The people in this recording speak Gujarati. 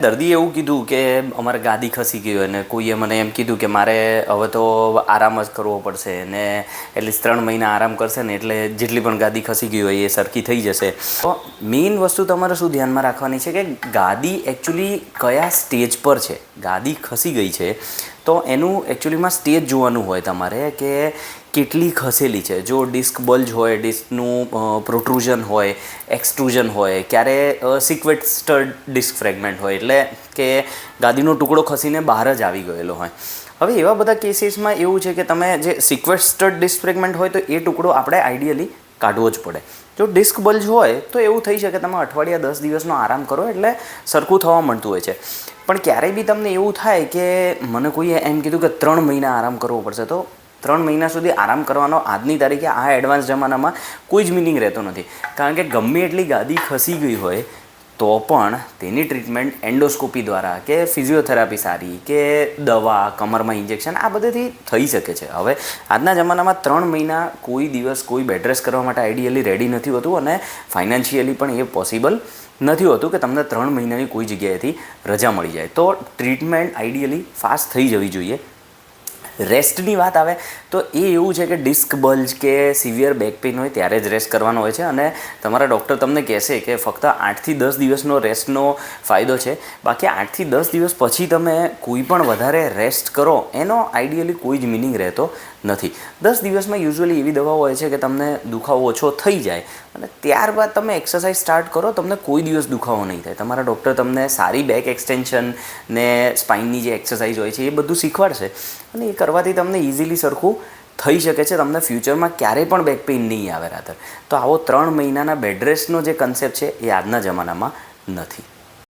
દર્દીએ એવું કીધું કે અમારે ગાદી ખસી ગઈ હોય અને કોઈએ મને એમ કીધું કે મારે હવે તો આરામ જ કરવો પડશે ને એટલીસ્ટ ત્રણ મહિના આરામ કરશે ને એટલે જેટલી પણ ગાદી ખસી ગઈ હોય એ સરખી થઈ જશે. તો મેઇન વસ્તુ તમારે શું ધ્યાનમાં રાખવાની છે કે ગાદી એકચ્યુઅલી કયા સ્ટેજ પર છે? ગાદી ખસી ગઈ છે. તો એનું એકચ્યુઅલીમાં સ્ટેજ જોવાનું હોય તમારે કે કેટલી ખસેલી છે. જો ડિસ્ક બલ્જ હોય, ડિસ્કનું પ્રોટ્રુઝન હોય, એક્સટ્રુઝન હોય, ક્યારે સિક્વેસ્ટર્ડ ડિસ્ક ફ્રેગમેન્ટ હોય, એટલે કે ગાદીનો ટુકડો ખસીને બહાર જ આવી ગયેલો હોય. હવે એવા બધા કેસીસમાં એવું છે કે તમે જે સિક્વેસ્ટર્ડ ડિસ્ક ફ્રેગમેન્ટ હોય, તો એ ટુકડો આપણે આઈડિયલી કાઢવો જ પડે. જો ડિસ્ક બલ્જ હોય, તો એવું થઈ શકે તમે અઠવાડિયા, દસ દિવસનો આરામ કરો, એટલે સરખું થવા મળતું હોય છે. પણ ક્યારેય બી તમને એવું થાય કે મને કોઈએ એમ કીધું કે ત્રણ મહિના આરામ કરવો પડશે, તો ત્રણ મહિના સુધી આરામ કરવાનો આજની તારીખે આ એડવાન્સ જમાનામાં કોઈ જ મિનિંગ રહેતો નથી. કારણ કે ગમે એટલી ગાદી ખસી ગઈ હોય, તો પણ તેની ટ્રીટમેન્ટ એન્ડોસ્કોપી દ્વારા કે ફિઝિયોથેરાપી સારી કે દવા, કમરમાં ઇન્જેક્શન આ બધેથી થઈ શકે છે. હવે આજના જમાનામાં ત્રણ મહિના કોઈ દિવસ કોઈ બેડરેસ કરવા માટે આઈડિયલી રેડી નથી હોતું અને ફાઇનાન્શિયલી પણ એ પોસિબલ નથી હોતું કે તમને ત્રણ મહિનાની કોઈ જગ્યાએથી રજા મળી જાય. તો ટ્રીટમેન્ટ આઈડિયલી ફાસ્ટ થઈ જવી જોઈએ. રેસ્ટની વાત આવે, તો એ એવું છે કે ડિસ્ક બલ્જ કે સિવિયર બેક પેઇન હોય ત્યારે જ રેસ્ટ કરવાનો હોય છે. અને તમારા ડૉક્ટર તમને કહેશે કે ફક્ત આઠથી દસ દિવસનો રેસ્ટનો ફાયદો છે. બાકી આઠથી દસ દિવસ પછી તમે કોઈ પણ વધારે રેસ્ટ કરો, એનો આઈડિયલી કોઈ જ મિનિંગ રહેતો નથી. દસ દિવસમાં યુઝ્યુઅલી એવી દવાઓ હોય છે કે તમને દુખાવો ઓછો થઈ જાય. અને ત્યારબાદ તમે એક્સરસાઇઝ સ્ટાર્ટ કરો, તમને કોઈ દિવસ દુખાવો નહીં થાય. તમારા ડૉક્ટર તમને સારી બેક એક્સટેન્શન ને સ્પાઇનની જે એક્સરસાઇઝ હોય છે એ બધું શીખવાડશે અને એ કરવાથી તમને ઇઝીલી સરખું થઈ શકે છે. તમને ફ્યુચરમાં ક્યારેય પણ બેક પેઇન નહીં આવે રાતર તો આવો ત્રણ મહિનાના બેડ રેસ્ટનો જે કન્સેપ્ટ છે એ આજના જમાનામાં નથી.